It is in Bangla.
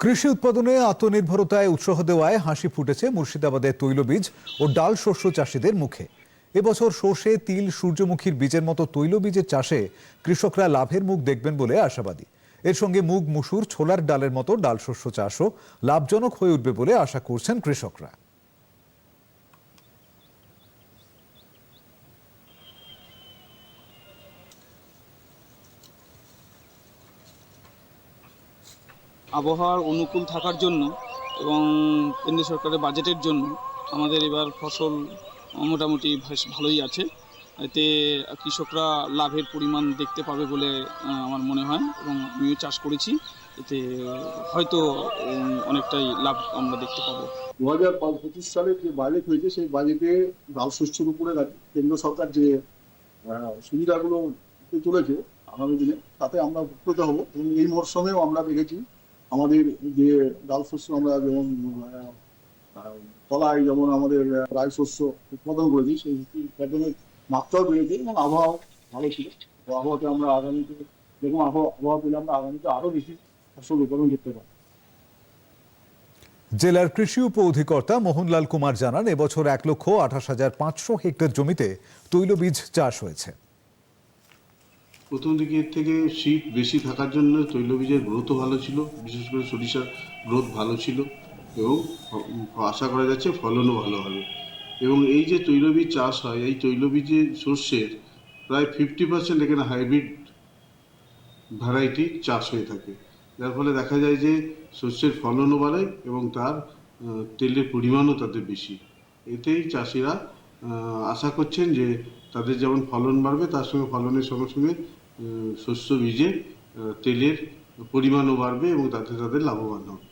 কৃষি উৎপাদনে আত্মনির্ভরতায় উৎসাহ দেওয়ায় হাসি ফুটেছে মুর্শিদাবাদের তৈলবীজ ও ডাল শস্য চাষিদের মুখে। এবছর সর্ষে, তিল, সূর্যমুখীর বীজের মতো তৈলবীজের চাষে কৃষকরা লাভের মুখ দেখবেন বলে আশাবাদী। এর সঙ্গে মুগ, মুসুর, ছোলার ডালের মতো ডাল শস্য চাষও লাভজনক হয়ে উঠবে বলে আশা করছেন কৃষকরা। আবহাওয়ার অনুকূল থাকার জন্য এবং কেন্দ্র সরকারের বাজেটের জন্য আমাদের এবার ফসল মোটামুটি বেশ ভালোই আছে। এতে কৃষকরা লাভের পরিমাণ দেখতে পাবে বলে আমার মনে হয় এবং আমিও চাষ করেছি। এতে হয়তো অনেকটাই লাভ আমরা দেখতে পাবো। দু হাজার পঁচিশ সালে যে বাজেট হয়েছে, সেই বাজেটে ডাল শস্যের উপরে কেন্দ্র সরকার যে সুবিধাগুলো দিতে চলেছে আগামী দিনে, তাতে আমরা উপকৃত হব এবং এই মরশুমেও আমরা দেখেছি আমাদের যে ডাল শস্য আমরা যেমন আহ, যেমন আমাদের রায় শস্য উৎপাদন করেছি সেই উৎপাদনের মাত্রাও বেড়েছে এবং আবহাওয়া ভালো ছিল। তো আবহাওয়াতে আমরা আগামীতে যেরকম আবহাওয়া আবহাওয়া পেলে আমরা আগামীতে আরও বেশি ফসল উৎপাদন করতে পারি জেলার কৃষি উপ অধিকর্তা মোহনলাল কুমার জানান এবছর এক লক্ষ আঠাশ হাজার পাঁচশো হেক্টর জমিতে তৈলবীজ চাষ হয়েছে। প্রথম দিকের থেকে শীত বেশি থাকার জন্য তৈলবীজের গ্রোথও ভালো ছিল, বিশেষ করে সরিষার গ্রোথ ভালো ছিল এবং আশা করা যাচ্ছে ফলনও ভালো হবে। এবং এই যে তৈলবীজ চাষ হয়, এই তৈলবীজের শস্যের প্রায় ফিফটি পার্সেন্ট এখানে হাইব্রিড ভ্যারাইটি চাষ হয়ে থাকে। যার ফলে দেখা যায় যে শস্যের ফলনও বাড়ে এবং তার তেলের পরিমাণও তাতে বেশি। এতেই চাষিরা আশা করছেন যে তাদের যেমন ফলন বাড়বে, তার সঙ্গে ফলনের সঙ্গে সঙ্গে শস্য বীজে তেলের পরিমাণও বাড়বে এবং তাতে তাদের লাভবান হবে।